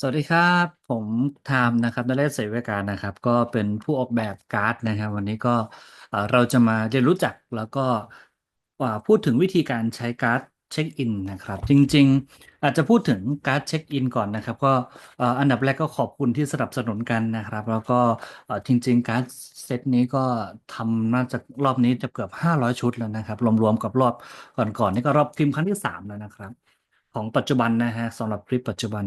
สวัสดีครับ ผมไทม์นะครับนเรศเสวิการนะครับ ก็เป็นผู้ออกแบบการ์ดนะครับ วันนี้ก็เอ่อเราจะมาเรียนรู้จักแล้วก็อ่าพูดถึงวิธีการใช้การ์ดเช็คอินนะครับ จริงๆ อาจจะพูดถึงการ์ดเช็คอินก่อนนะครับ ก็เอ่ออันดับแรกก็ขอบคุณที่สนับสนุนกันนะครับ แล้วก็เอ่อจริง ๆ การ์ดเซตนี้ก็ทำน่าจะรอบนี้จะเกือบ 500 ชุดแล้วนะครับ รวมๆกับรอบก่อนๆนี่ก็รอบพิมพ์ครั้งที่สามแล้วนะครับ ของปัจจุบันนะฮะสำหรับคลิปปัจจุบัน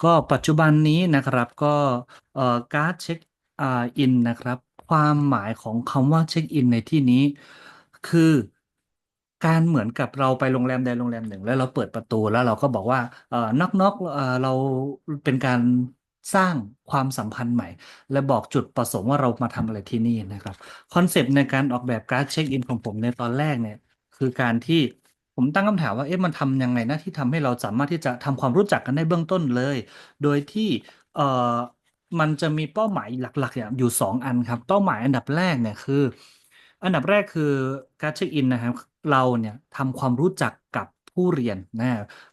ก็ปัจจุบันนี้นะครับก็เอ่อการ์ดเช็คอ่าอินนะครับ ความหมายของคำว่าเช็คอินในที่นี้ คือการเหมือนกับเราไปโรงแรมใดโรงแรมหนึ่ง แล้วเราเปิดประตูแล้วเราก็บอกว่าเอ่อน็อกน็อกเอ่อเราเป็นการสร้างความสัมพันธ์ใหม่ และบอกจุดประสงค์ว่าเรามาทำอะไรที่นี่นะครับคอนเซปต์ในการออกแบบการ์ดเช็คอินของผมในตอนแรกเนี่ยคือการที่ ผมตั้งคำถามว่า เอ๊ะ มันทำยังไงนะที่ทำให้เราสามารถที่จะทำความรู้จักกันได้เบื้องต้นเลย โดยที่ เอ่อ มันจะมีเป้าหมายหลักๆเนี่ยอยู่สองอันครับ เป้าหมายอันดับแรกเนี่ยคือ อันดับแรกคือการเช็คอินนะครับ เราเนี่ยทำความรู้จักกับ ผู้เรียนนะ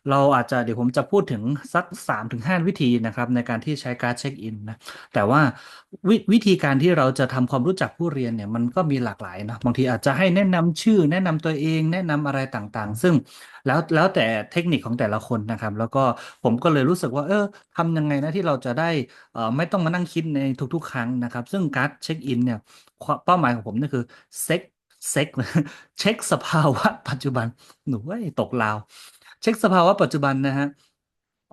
เราอาจจะเดี๋ยวผมจะพูดถึงสักสามถึงห้าวิธีนะครับในการที่ใช้การเช็คอินนะแต่ว่าวิวิธีการที่เราจะทำความรู้จักผู้เรียนเนี่ยมันก็มีหลากหลายนะบางทีอาจจะให้แนะนำชื่อ แนะนำตัวเอง แนะนำอะไรต่างๆ ซึ่งแล้วแล้วแต่เทคนิคของแต่ละคนนะครับ แล้วก็ผมก็เลยรู้สึกว่า เออทำยังไงนะที่เราจะได้เอ่อไม่ต้องมานั่งคิดในทุกๆ ครั้งนะครับ ซึ่งการเช็คอินเนี่ยความเป้าหมายของผมนี่คือเซ็ก เซ็กเช็คสภาวะปัจจุบันหนูเว้ยตกลาว เช็คสภาวะปัจจุบันนะฮะ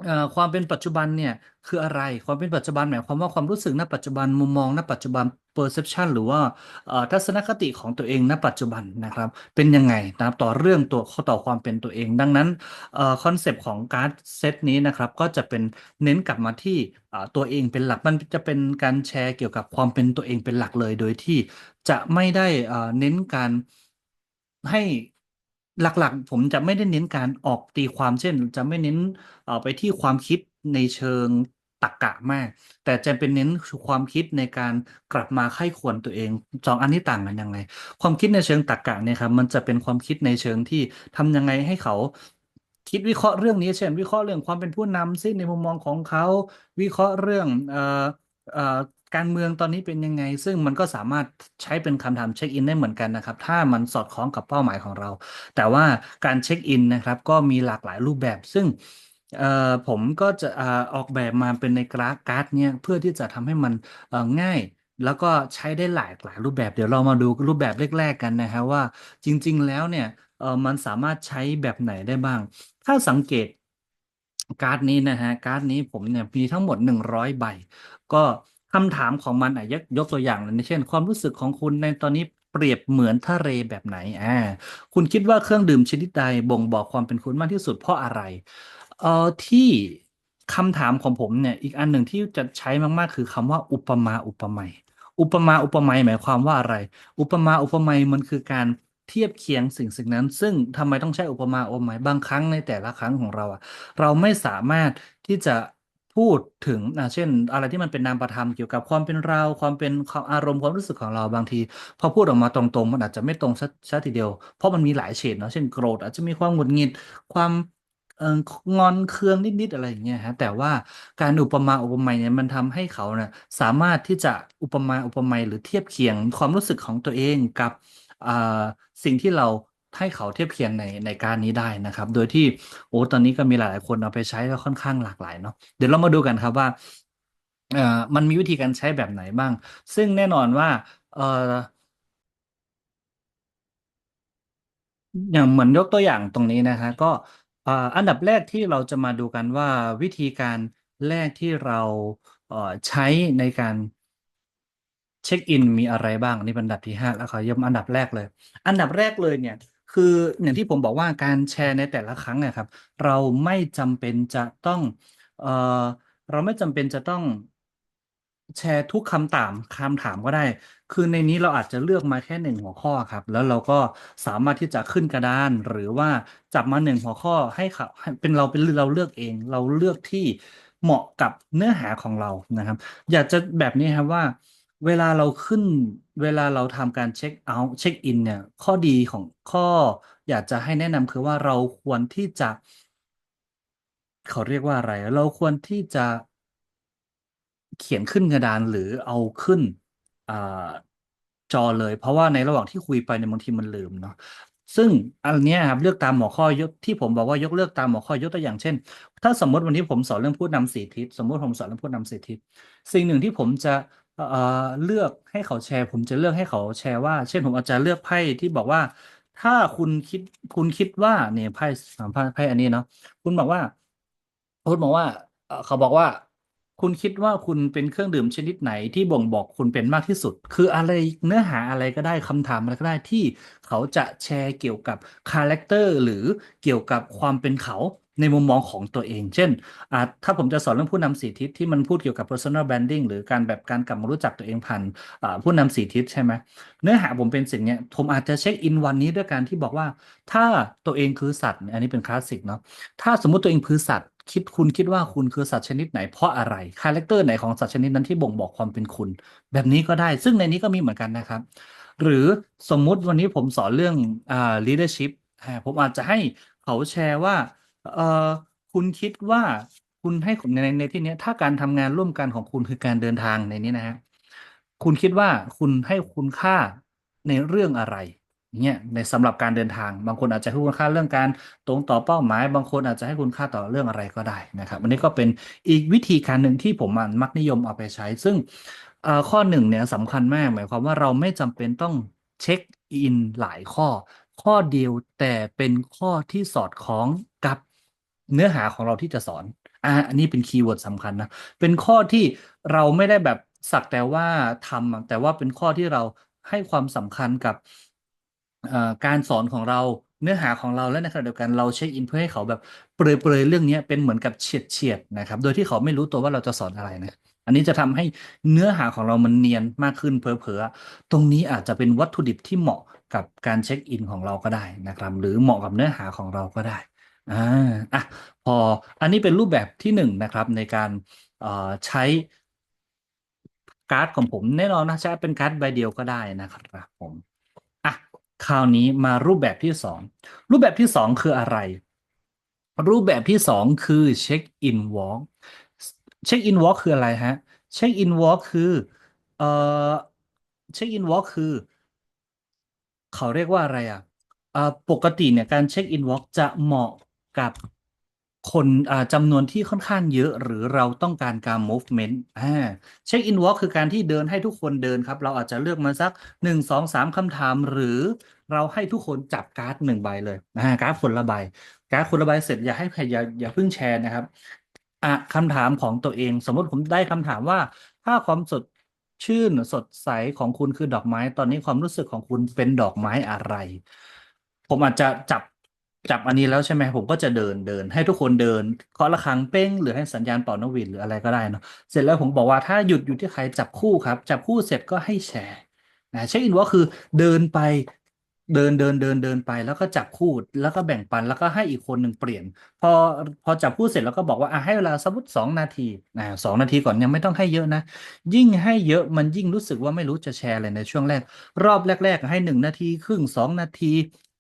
เอ่อ ความเป็นปัจจุบันเนี่ยคืออะไร ความเป็นปัจจุบันหมายความว่า ความรู้สึก ณ ปัจจุบัน มุมมอง ณ ปัจจุบัน perception หรือว่า เอ่อ ทัศนคติของตัวเอง ณ ปัจจุบันนะครับ เป็นยังไงนะครับ ต่อเรื่อง ตัว ต่อความเป็นตัวเอง ดังนั้น เอ่อ คอนเซปต์ของการ์ดเซตนี้นะครับ ก็จะเป็น เน้นกลับมาที่เอ่อตัวเองเป็นหลัก มันจะเป็นการแชร์เกี่ยวกับความเป็นตัวเองเป็นหลักเลย โดยที่จะไม่ได้ เอ่อ เน้นการ ให้ หลักๆ ผมจะไม่ได้เน้นการออกตีความเช่น จะไม่เน้นเอ่อไปที่ความคิดในเชิงตรรกะมาก แต่จะเป็นเน้นความคิดในการกลับมาไข้ควรตัวเองสองอันนี้ต่างกันยังไง ความคิดในเชิงตรรกะเนี่ยครับมันจะเป็นความคิดในเชิงที่ทำยังไงให้เขาคิดวิเคราะห์เรื่องนี้เช่น วิเคราะห์เรื่องความเป็นผู้นำซิในมุมมองของเขา วิเคราะห์เรื่องเอ่อเอ่อ การเมืองตอนนี้เป็นยังไง ซึ่งมันก็สามารถใช้เป็นคำถามเช็คอินได้เหมือนกันนะครับ ถ้ามันสอดคล้องกับเป้าหมายของเรา แต่ว่าการเช็คอินนะครับ ก็มีหลากหลายรูปแบบ ซึ่งผมก็จะอออกแบบมาเป็นในกราฟการ์ดเนี่ยเพื่อที่จะทำให้มันง่ายแล้วก็ใช้ได้หลากหลายรูปแบบเดี๋ยวเรามาดูรูปแบบแรก ๆ กันนะฮะว่าจริง ๆ แล้วเนี่ยเออมันสามารถใช้แบบไหนได้บ้าง ถ้าสังเกตการ์ดนี้นะฮะการ์ดนี้ผมเนี่ยมีทั้งหมดหนึ่งร้อยใบ ก็ คำถามของมันอะยกยกตัวอย่างเลยนเช่น ความรู้สึกของคุณในตอนนี้เปรียบเหมือนทะเลแบบไหนอ่าคุณคิดว่าเครื่องดื่มชนิดใดบ่งบอกความเป็นคุณมากที่สุดเพราะอะไรเอ่อที่คำถามของผมเนี่ยอีกอันหนึ่งที่จะใช้มากๆ คือคำว่าอุปมาอุปไมยอุปมาอุปไมยหมายความว่าอะไร อุปมาอุปไมยมันคือการเทียบเคียงสิ่งสิ่งนั้น ซึ่งทำไมต้องใช้อุปมาอุปไมยบางครั้งในแต่ละครั้งของเราอะเราไม่สามารถที่จะ พูดถึงอะเช่น อะไรที่มันเป็นนามธรรมเกี่ยวกับความเป็นเรา ความเป็นความอารมณ์ความรู้สึกของเราบางที พอพูดออกมาตรงๆ มันอาจจะไม่ตรงซะซะทีเดียว เพราะมันมีหลายเฉดเนาะเช่นโกรธอาจจะมีความหงุดหงิดความงอนเคืองนิดๆอะไรอย่างเงี้ยฮะแต่ว่าการอุปมาอุปไมยเนี่ยมันทำให้เขาเนี่ยสามารถที่จะอุปมาอุปไมยหรือเทียบเคียงความรู้สึกของตัวเองกับสิ่งที่เรา ให้เขาเทียบเคียงในในการนี้ได้นะครับ โดยที่โอ้ตอนนี้ก็มีหลายๆคนเอาไปใช้แล้วค่อนข้างหลากหลายเนาะเดี๋ยวเรามาดูกันครับว่าเอ่อมันมีวิธีการใช้แบบไหนบ้าง ซึ่งแน่นอนว่าเอ่ออย่างเหมือนยกตัวอย่างตรงนี้นะฮะก็เอ่ออันดับแรกที่เราจะมาดูกันว่าวิธีการแรกที่เราเอ่อใช้ในการเช็คอินมีอะไรบ้างนี่เป็นอันดับที่ห้าแล้วขอยกอันดับแรกเลย อันดับแรกเลยเนี่ย คืออย่างที่ผมบอกว่าการแชร์ในแต่ละครั้งเนะครับ เราไม่จำเป็นจะต้องเออเราไม่จำเป็นจะต้องแชร์ทุกคำถามคำถามก็ได้ คือในนี้เราอาจจะเลือกมาแค่หนึ่งหัวข้อครับ แล้วเราก็สามารถที่จะขึ้นกระดาน หรือว่าจับมาหนึ่งหัวข้อให้เขาเป็นเราเป็นเราเลือกเอง เราเลือกที่เหมาะกับเนื้อหาของเรานะครับ อยากจะแบบนี้ครับว่า เวลาเราขึ้น เวลาเราทำการเช็คเอาท์เช็คอินเนี่ย ข้อดีของข้อ อยากจะให้แนะนำคือว่าเราควรที่จะ เขาเรียกว่าอะไร เราควรที่จะเขียนขึ้นกระดานหรือเอาขึ้นอ่าจอเลย เพราะว่าในระหว่างที่คุยไปเนี่ยบางทีมันลืมเนาะซึ่งอันเนี้ยครับเลือกตามหัวข้อยกที่ผมบอกว่ายกเลิกตามหัวข้อยกตัวอย่างเช่น ถ้าสมมติวันนี้ผมสอนเรื่องผู้นำสี่ทิศสมมติผมสอนเรื่องผู้นำสี่ทิศสิ่งหนึ่งที่ผมจะ เอ่อ เลือกให้เขาแชร์ ผมจะเลือกให้เขาแชร์ว่า เช่น ผมอาจจะเลือกไพ่ที่บอกว่า ถ้าคุณคิด คุณคิดว่าเนี่ยไพ่สามไพ่ไพ่อันนี้เนาะ คุณบอกว่าคุณบอกว่าเอ่อเขาบอกว่า คุณคิดว่าคุณเป็นเครื่องดื่มชนิดไหนที่บ่งบอกคุณเป็นมากที่สุด คืออะไรเนื้อหาอะไรก็ได้คำถามอะไรก็ได้ที่เขาจะแชร์เกี่ยวกับคาแรคเตอร์หรือเกี่ยวกับความเป็นเขา ในมุมมองของตัวเอง เช่นถ้าผมจะสอนเรื่องผู้นำสี่ทิศที่มันพูดเกี่ยวกับ personal branding หรือการแบบการกลับมารู้จักตัวเองผ่านผู้นำสี่ทิศใช่ไหมเนื้อหาผมเป็นสิ่งเนี้ยผมอาจจะเช็คอินวันนี้ด้วยการที่บอกว่า ถ้าตัวเองคือสัตว์ อันนี้เป็นคลาสสิกเนาะถ้าสมมุติตัวเองคือสัตว์คิดคุณคิดว่าคุณคือสัตว์ชนิดไหนเพราะอะไรคาแรคเตอร์ไหนของสัตว์ชนิดนั้นที่บ่งบอกความเป็นคุณ แบบนี้ก็ได้ ซึ่งในนี้ก็มีเหมือนกันนะครับ หรือสมมุติวันนี้ผมสอนเรื่องอ่า leadership ผมอาจจะให้เขาแชร์ว่า เอ่อคุณคิดว่าคุณให้ในในในที่เนี้ย ถ้าการทำงานร่วมกันของคุณคือการเดินทางในนี้นะฮะคุณคิดว่าคุณให้คุณค่าในเรื่องอะไรเนี่ยในสำหรับการเดินทาง บางคนอาจจะให้คุณค่าเรื่องการตรงต่อเป้าหมาย บางคนอาจจะให้คุณค่าต่อเรื่องอะไรก็ได้นะครับอันนี้ก็เป็นอีกวิธีการหนึ่งที่ผมมันมักนิยมเอาไปใช้ ซึ่งเอ่อข้อหนึ่งเนี่ยสำคัญมากหมายความว่าเราไม่จำเป็นต้องเช็คอินหลายข้อ ข้อเดียวแต่เป็นข้อที่สอดคล้องกับ เนื้อหาของเราที่จะสอน อ่า อันนี้เป็นคีย์เวิร์ดสำคัญนะ เป็นข้อที่เราไม่ได้แบบสักแต่ว่าทำแต่ว่าเป็นข้อที่เราให้ความสำคัญกับการสอนของเราเนื้อหาของเราและในขณะเดียวกันเราเช็คอินเพื่อให้เขาแบบเปรยๆเรื่องนี้เป็นเหมือนกับเฉียดเฉียดนะครับ โดยที่เขาไม่รู้ตัวว่าเราจะสอนอะไรนะ อันนี้จะทำให้เนื้อหาของเรามันเนียนมากขึ้นเผลอๆตรงนี้อาจจะเป็นวัตถุดิบที่เหมาะกับการเช็คอินของเราก็ได้นะครับ หรือเหมาะกับเนื้อหาของเราก็ได้ อ่าอะพอ อันนี้เป็นรูปแบบที่หนึ่งนะครับ ในการ เอ่อ ใช้ การ์ดของผม แน่นอนนะ ใช้เป็นการ์ดใบเดียวก็ได้นะครับผมอะคราวนี้มารูปแบบที่สองรูปแบบที่สองคืออะไร รูปแบบที่สองคือเช็คอินวอล์กเช็คอินวอล์กคืออะไรฮะเช็คอินวอล์กคือ เอ่อเช็คอินวอล์กคือ เขาเรียกว่าอะไรอะอ่าปกติเนี่ยการเช็คอินวอล์กจะเหมาะ กับคนจำนวนที่ค่อนข้างเยอะ หรือเราต้องการการ movement อ่าเช็คอินวอล์กคือการที่เดินให้ทุกคนเดินครับ เราอาจจะเลือกมาสักหนึ่งสองสามคำถาม หรือเราให้ทุกคนจับการ์ดหนึ่งใบเลยอ่าการ์ดคนละใบการ์ดคนละใบเสร็จอย่าให้ใครอย่าอย่าเพิ่งแชร์นะครับอะคำถามของตัวเอง สมมติผมได้คำถามว่าถ้าความสดชื่นสดใสของคุณคือดอกไม้ ตอนนี้ความรู้สึกของคุณเป็นดอกไม้อะไร ผมอาจจะจับ จับอันนี้แล้วใช่ไหมผมก็จะเดินเดิน ให้ทุกคนเดินเคาะระฆังเป้ง หรือให้สัญญาณเป่านกหวีดหรืออะไรก็ได้เนาะเสร็จแล้วผมบอกว่าถ้าหยุดอยู่ที่ใครจับคู่ครับ จับคู่เสร็จก็ให้แชร์นะเช็คอินว่าคือเดินไปเดินเดินเดินเดินไปแล้วก็จับคู่แล้วก็แบ่งปันแล้วก็ให้อีกคนหนึ่งเปลี่ยน พอพอจับคู่เสร็จแล้วก็บอกว่าอะให้เวลาสมมติสองนาทีนะสองนาทีก่อนยังไม่ต้องให้เยอะนะ ยิ่งให้เยอะมันยิ่งรู้สึกว่าไม่รู้จะแชร์อะไรในช่วงแรก รอบแรก ๆ ให้หนึ่งนาทีครึ่งสองนาที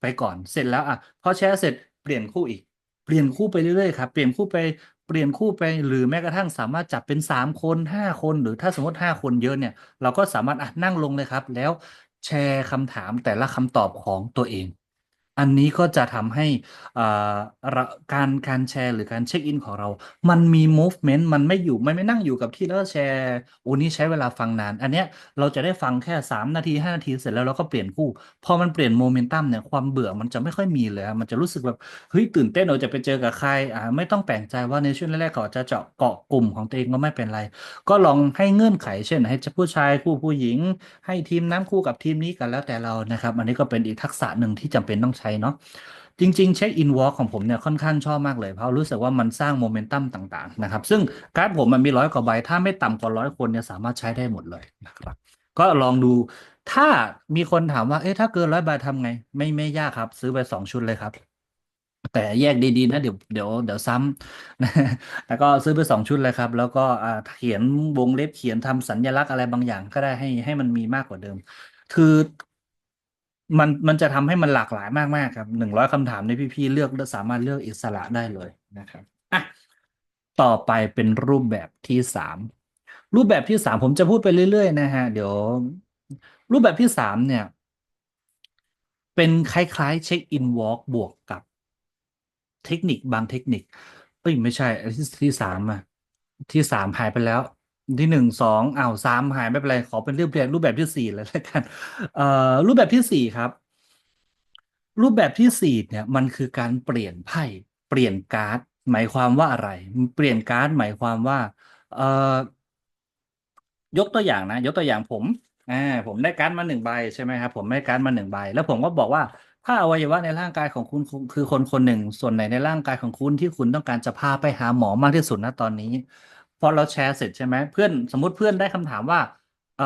ไปก่อนเสร็จแล้วอะพอแชร์เสร็จเปลี่ยนคู่อีก เปลี่ยนคู่ไปเรื่อยๆครับเปลี่ยนคู่ไปเปลี่ยนคู่ไปหรือแม้กระทั่งสามารถจับเป็นสามคนห้าคน หรือถ้าสมมติห้าคนเยอะเนี่ย เราก็สามารถอะนั่งลงเลยครับ แล้วแชร์คำถามแต่ละคำตอบของตัวเอง อันนี้ก็จะทำให้อ่าราการการแชร์หรือการเช็คอินของเรา มันมี movement มันไม่อยู่มันไม่นั่งอยู่กับที่แล้วแชร์โอ้นี่ใช้เวลาฟังนาน อันเนี้ยเราจะได้ฟังแค่สามนาทีห้านาทีเสร็จแล้วเราก็เปลี่ยนคู่ พอมันเปลี่ยนโมเมนตัมเนี่ยความเบื่อมันจะไม่ค่อยมีเลย มันจะรู้สึกแบบเฮ้ยตื่นเต้นเราจะไปเจอกับใครอ่าไม่ต้องแปลกใจว่าในช่วงแรกๆเขาจะเจาะเกาะกลุ่มของตัวเองก็ไม่เป็นไร ก็ลองให้เงื่อนไข เช่น ให้ผู้ชายคู่ผู้หญิง ให้ทีมนั้นคู่กับทีมนี้กันแล้วแต่เรานะครับ อันนี้ก็เป็นอีกทักษะหนึ่งที่จำเป็นต้องใช้เนาะจริงๆเช็คอินวอล์กของผมเนี่ยค่อนข้างชอบมากเลยเพราะรู้สึกว่ามันสร้างโมเมนตัมต่างๆนะครับซึ่งการ์ดผมมันมีร้อยกว่าใบ ถ้าไม่ต่ำกว่าร้อยคนเนี่ยสามารถใช้ได้หมดเลยนะครับก็ลองดูถ้ามีคนถามว่าเอ๊ะถ้าเกินร้อยใบทำไง ไม่ไม่ยากครับ ซื้อไปสองชุดเลยครับ แต่แยกดีๆนะเดี๋ยวเดี๋ยวเดี๋ยวซ้ำแล้วก็ซื้อไปสองชุดเลยครับ แล้วก็อ่าเขียนวงเล็บเขียนทำสัญลักษณ์อะไรบางอย่างก็ได้ให้ให้มันมีมากกว่าเดิม คือ มันมันจะทำให้มันหลากหลายมากๆครับหนึ่งร้อยคำถามในพี่ๆเลือกสามารถเลือกอิสระได้เลยนะครับอะต่อไปเป็นรูปแบบที่สามรูปแบบที่สามผมจะพูดไปเรื่อยๆนะฮะเดี๋ยว รูปแบบที่สามเนี่ย เป็นคล้ายๆเช็คอินวอล์กบวกกับเทคนิคบางเทคนิคเอ้ยไม่ใช่อันที่ที่สามอะที่สามหายไปแล้ว ที่หนึ่งสองอ้าวสามหายไม่เป็นไร ขอเป็นเรื่องเปลี่ยนรูปแบบที่สี่เลยแล้วกันเอ่อรูปแบบที่สี่ครับ รูปแบบที่สี่เนี่ย มันคือการเปลี่ยนไพ่เปลี่ยนการ์ด หมายความว่าอะไร เปลี่ยนการ์ดหมายความว่า เอ่อยกตัวอย่างนะ ยกตัวอย่างผมอ่าผมได้การ์ดมาหนึ่งใบใช่ไหมครับผมได้การ์ดมาหนึ่งใบ แล้วผมก็บอกว่าถ้าอวัยวะในร่างกายของคุณคือคนคนหนึ่ง ส่วนไหนในร่างกายของคุณที่คุณต้องการจะพาไปหาหมอมากที่สุดนะตอนนี้ พอเราแชร์เสร็จใช่ไหมเพื่อนสมมุติเพื่อนได้คำถามว่าเอ่อ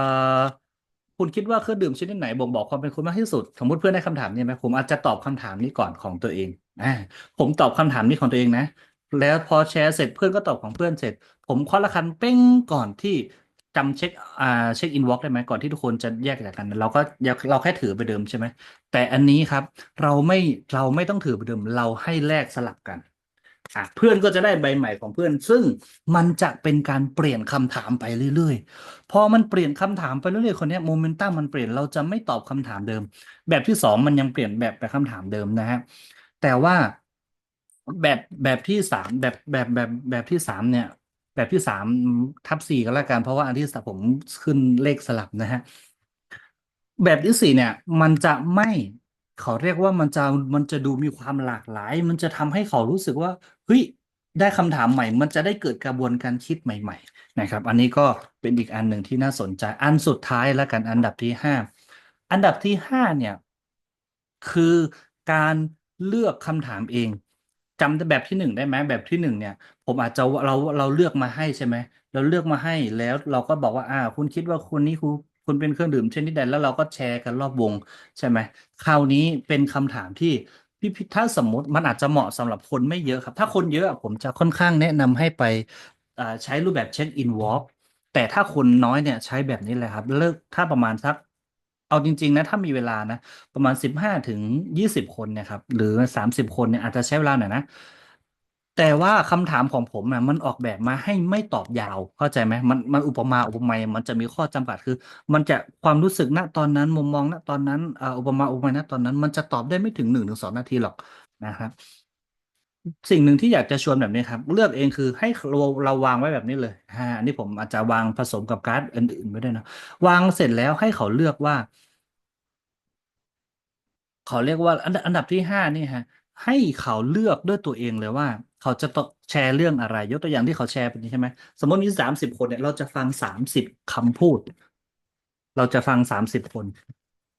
คุณคิดว่าเครื่องดื่มชนิดไหนบ่งบอกความเป็นคุณมากที่สุด สมมติเพื่อนได้คำถามนี้ไหมผมอาจจะตอบคำถามนี้ก่อนของตัวเองอ่าผมตอบคำถามนี้ของตัวเองนะ แล้วพอแชร์เสร็จเพื่อนก็ตอบของเพื่อนเสร็จ ผมเคาะระฆังเป้งก่อนที่จำเช็คอ่าเช็คอินวอล์กได้ไหมก่อนที่ทุกคนจะแยกจากกัน เราก็เราแค่ถือไปเดิมใช่ไหมแต่อันนี้ครับ เราไม่เราไม่ต้องถือไปเดิมเราให้แลกสลับกัน อะเพื่อนก็จะได้ใบใหม่ของเพื่อน ซึ่งมันจะเป็นการเปลี่ยนคำถามไปเรื่อยๆ พอมันเปลี่ยนคำถามไปเรื่อยๆคนนี้โมเมนตัมมันเปลี่ยนเราจะไม่ตอบคำถามเดิม แบบที่สองมันยังเปลี่ยนแบบแบบคำถามเดิมนะฮะแต่ว่าแบบแบบที่สามแบบแบบแบบแบบที่สามเนี่ย แบบที่สามทับสี่ก็แล้วกันเพราะว่าอันที่สผมขึ้นเลขสลับนะฮะแบบที่สี่เนี่ย มันจะไม่ เขาเรียกว่ามันจะมันจะดูมีความหลากหลาย มันจะทำให้เขารู้สึกว่าเฮ้ยได้คำถามใหม่ มันจะได้เกิดกระบวนการคิดใหม่ ๆ นะครับ อันนี้ก็เป็นอีกอันหนึ่งที่น่าสนใจ อันสุดท้ายแล้วกันอันดับที่ห้าอันดับที่ห้าเนี่ยคือการเลือกคำถามเองจำแบบที่หนึ่งได้ไหมแบบที่หนึ่งเนี่ย ผมอาจจะเราเราเลือกมาให้ใช่ไหมเราเลือกมาให้แล้วเราก็บอกว่าอ่า คุณคิดว่าคุณนี่คุณ คุณเป็นเครื่องดื่มชนิดใดแล้วเราก็แชร์กันรอบวงใช่ไหมคราวนี้เป็นคำถามที่พี่พิถ้าสมมติมันอาจจะเหมาะสำหรับคนไม่เยอะครับ ถ้าคนเยอะผมจะค่อนข้างแนะนำให้ไปใช้รูปแบบเช็คอินวอล์กแต่ถ้าคนน้อยเนี่ยใช้แบบนี้เลยครับ เลิกถ้าประมาณสักเอาจริง ๆ นะ ถ้ามีเวลานะ ประมาณสิบห้าถึงยี่สิบคนเนี่ยครับหรือสามสิบคนเนี่ยอาจจะใช้เวลาหน่อยนะ แต่ว่าคำถามของผมอะมันออกแบบมาให้ไม่ตอบยาว เข้าใจไหม มัน มันอุปมาอุปไมยมันจะมีข้อจำกัด คือ มันจะความรู้สึก ณ ตอนนั้น มุมมอง ณ ตอนนั้นอ่าอุปมาอุปไมย ณ ตอนนั้น มันจะตอบได้ไม่ถึงหนึ่งถึงสองนาทีหรอกนะครับ สิ่งหนึ่งที่อยากจะชวนแบบนี้ครับ เลือกเองคือให้เราเราวางไว้แบบนี้เลยฮะอันนี้ผมอาจจะวางผสมกับการ์ดอื่นๆไว้ด้วยนะ วางเสร็จแล้วให้เขาเลือกว่าเขาเรียกว่าอันดับอันดับที่ห้านี่ฮะ ให้เขาเลือกด้วยตัวเองเลยว่า เขาจะต้องแชร์เรื่องอะไร ยกตัวอย่างที่เขาแชร์ไปนี้ใช่ไหมสมมติมีสามสิบคนเนี่ยเราจะฟังสามสิบคำพูด เราจะฟังสามสิบคน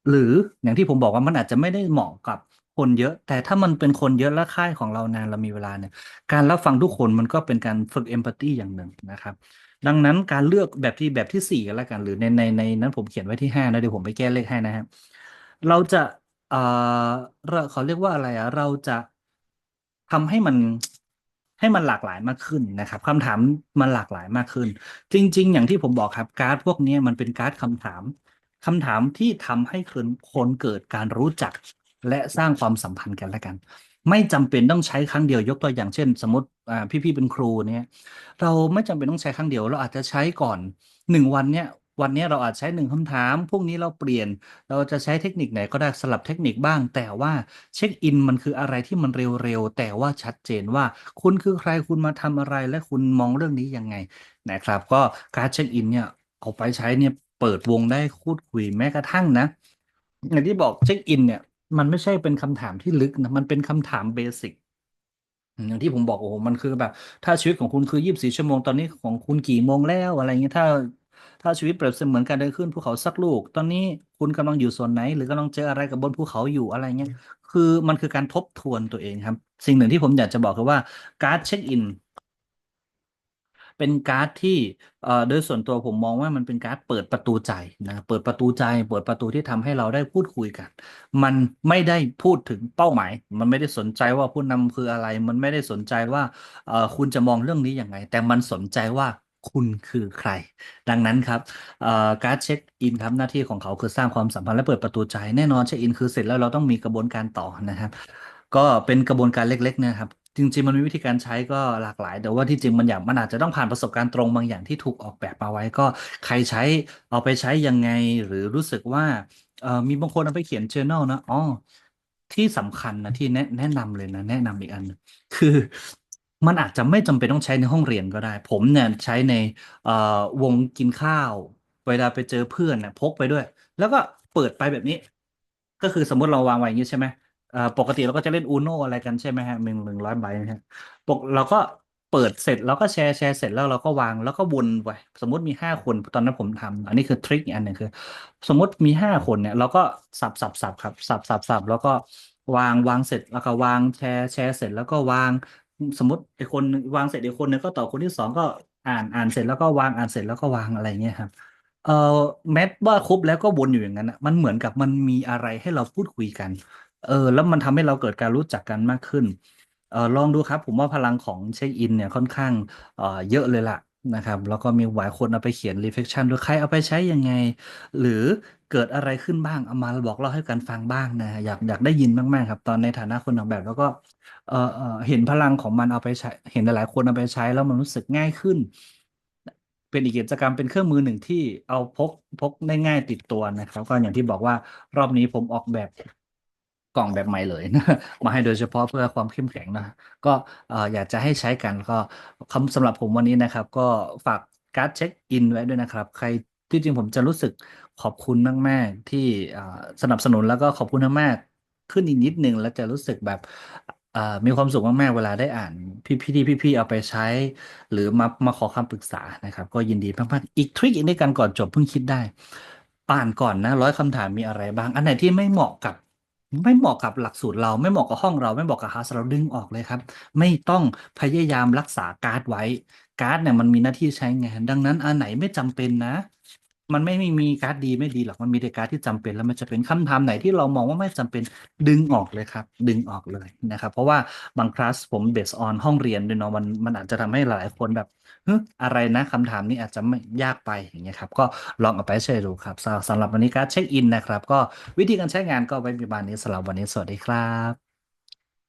หรืออย่างที่ผมบอกว่ามันอาจจะไม่ได้เหมาะกับคนเยอะ แต่ถ้ามันเป็นคนเยอะและค่ายของเรานานเรามีเวลาเนี่ย การรับฟังทุกคนมันก็เป็นการฝึกเอมพัตตีอย่างหนึ่งนะครับ ดังนั้นการเลือกแบบที่แบบที่สี่กันแล้วกัน หรือในในในนั้นผมเขียนไว้ที่ห้านะเดี๋ยวผมไปแก้เลขให้นะครับเราจะ เอ่อ เรา เขาเรียกว่าอะไรอะ เราจะทำให้มัน ให้มันหลากหลายมากขึ้นนะครับ คำถามมันหลากหลายมากขึ้น จริง ๆ อย่างที่ผมบอกครับ การ์ดพวกนี้มันเป็นการ์ดคำถาม คำถามที่ทำให้คน คนเกิดการรู้จัก และสร้างความสัมพันธ์กันและกัน ไม่จำเป็นต้องใช้ครั้งเดียว ยกตัวอย่างเช่น สมมติ อ่า พี่ ๆ เป็นครูเนี่ย เราไม่จำเป็นต้องใช้ครั้งเดียว เราอาจจะใช้ก่อนหนึ่งวันเนี้ย วันนี้เราอาจใช้หนึ่งคำถามพรุ่งนี้เราเปลี่ยน เราจะใช้เทคนิคไหนก็ได้สลับเทคนิคบ้าง แต่ว่าเช็คอินมันคืออะไรที่มันเร็วๆ แต่ว่าชัดเจนว่าคุณคือใครคุณมาทำอะไรและคุณมองเรื่องนี้ยังไงนะครับ ก็การเช็คอินเนี่ยเอาไปใช้เนี่ยเปิดวงได้พูดคุยแม้กระทั่งนะอย่างที่บอกเช็คอินเนี่ยมันไม่ใช่เป็นคำถามที่ลึกนะมันเป็นคำถามเบสิกอย่างที่ผมบอกโอ้โหมันคือแบบ ถ้าชีวิตของคุณคือยี่สิบสี่ชั่วโมงตอนนี้ของคุณกี่โมงแล้วอะไรเงี้ยถ้า ถ้าชีวิตเปรียบเสมือนการเดินขึ้นภูเขาสักลูก ตอนนี้คุณกำลังอยู่ส่วนไหน หรือกำลังเจออะไรกับบนภูเขาอยู่อะไรเงี้ยคือมันคือการทบทวนตัวเองครับ สิ่งหนึ่งที่ผมอยากจะบอกคือว่าการเช็คอินเป็นการ์ดที่เอ่อโดยส่วนตัวผมมองว่ามันเป็นการ์ดเปิดประตูใจนะเปิดประตูใจ เปิดประตูที่ทำให้เราได้พูดคุยกัน มันไม่ได้พูดถึงเป้าหมาย มันไม่ได้สนใจว่าผู้นำคืออะไร มันไม่ได้สนใจว่าเอ่อคุณจะมองเรื่องนี้ยังไง แต่มันสนใจว่า คุณคือใคร ดังนั้นครับการเช็คอินครับหน้าที่ของเขาคือสร้างความสัมพันธ์และเปิดประตูใจแน่นอนเช็คอินคือเสร็จแล้วเราต้องมีกระบวนการต่อนะครับ ก็เป็นกระบวนการเล็กๆนะครับจริงๆมันมีวิธีการใช้ก็หลากหลาย แต่ว่าที่จริงมันอย่างมันอาจจะต้องผ่านประสบการณ์ตรงบางอย่างที่ถูกออกแบบมาไว้ก็ใครใช้เอาไปใช้ยังไงหรือรู้สึกว่ามีบางคนเอาไปเขียน journal นะอ๋อที่สำคัญนะที่แนะแนะนำเลยนะ แนะนำอีกอัน คือ มันอาจจะไม่จำเป็นต้องใช้ในห้องเรียนก็ได้ ผมเนี่ยใช้ในวงกินข้าว เวลาไปเจอเพื่อนเนี่ยพกไปด้วย แล้วก็เปิดไปแบบนี้ ก็คือสมมติเราวางไว้อย่างนี้ใช่ไหมปกติเราก็จะเล่นอูโนอะไรกันใช่ไหมฮะหนึ่งหนึ่งร้อยใบนะฮะปกเราก็เปิดเสร็จเราก็แชร์แชร์เสร็จแล้วเราก็วางแล้วก็วนไปสมมติมีห้าคนตอนนั้นผมทำอันนี้คือทริคอีกอันหนึ่งคือ สมมติมีห้าคนเนี่ยเราก็สับสับสับครับสับสับสับแล้วก็วางวางเสร็จแล้วก็วางแชร์แชร์เสร็จแล้วก็วาง สมมติไอ้คนหนึ่งวางเสร็จไอ้คนนึงก็ต่อคนที่สองก็อ่านอ่านเสร็จแล้วก็วางอ่านเสร็จแล้วก็วางอะไรเงี้ยครับเอ่อแม้ว่าครบแล้วก็วนอยู่อย่างนั้นอะมันเหมือนกับมันมีอะไรให้เราพูดคุยกัน เออ แล้วมันทำให้เราเกิดการรู้จักกันมากขึ้นเออลองดูครับ ผมว่าพลังของเช็คอินเนี่ยค่อนข้างเอ่อเยอะเลยล่ะ นะครับ แล้วก็มีหลายคนเอาไปเขียน reflection ด้วยใครเอาไปใช้ยังไง หรือเกิดอะไรขึ้นบ้าง เอามาบอกเล่าให้กันฟังบ้างนะอยากอยากได้ยินมากๆครับ ตอนในฐานะคนออกแบบ แล้วก็เออเออเห็นพลังของมันเอาไปใช้ เห็นหลายๆคนเอาไปใช้แล้วมันรู้สึกง่ายขึ้น เป็นอีกกิจกรรมเป็นเครื่องมือหนึ่งที่เอาพกพกได้ง่ายติดตัวนะครับ ก็อย่างที่บอกว่ารอบนี้ผมออกแบบ กล่องแบบใหม่เลยนะมาให้โดยเฉพาะเพื่อความเข้มแข็งนะก็อยากจะให้ใช้กันก็คำสำหรับผมวันนี้นะครับ ก็ฝากการ์ดเช็คอินไว้ด้วยนะครับ ใครที่จริงผมจะรู้สึกขอบคุณมาก ๆ ที่สนับสนุนแล้วก็ขอบคุณมากๆขึ้นอีกนิดนึงแล้วจะรู้สึกแบบมีความสุขมาก ๆ เวลาได้อ่าน พี่พี่ที่พี่ๆเอาไปใช้ หรือมามาขอคำปรึกษานะครับ ก็ยินดีมากๆอีกทริคอีกในการก่อนจบเพิ่งคิดได้อ่านก่อนนะร้อยคำถามมีอะไรบ้าง อันไหนที่ไม่เหมาะกับ ไม่เหมาะกับหลักสูตรเราไม่เหมาะกับห้องเราไม่เหมาะกับคลาสเราดึงออกเลยครับ ไม่ต้องพยายามรักษาการ์ดไว้ การ์ดเนี่ยมันมีหน้าที่ใช้งาน ดังนั้นอันไหนไม่จำเป็นนะ มันไม่มีมีการ์ดดีไม่ดีหรอกมันมีแต่การ์ดที่จำเป็นแล้วมันจะเป็นคำถามไหนที่เรามองว่าไม่จำเป็นดึงออกเลยครับ ดึงออกเลยนะครับ เพราะว่าบางคลาสผมเบสออนห้องเรียนด้วยเนาะมันมันอาจจะทำให้หลายคนแบบ ฮ้ยอะไรนะคำถามนี้อาจจะไม่ยากไปอย่างเงี้ยครับ ก็ลองเอาไปใช้ดูครับสำหรับวันนี้การเช็คอินนะครับ ก็วิธีการใช้งานก็ไว้ประมาณนี้สำหรับวันนี้สวัสดีครับ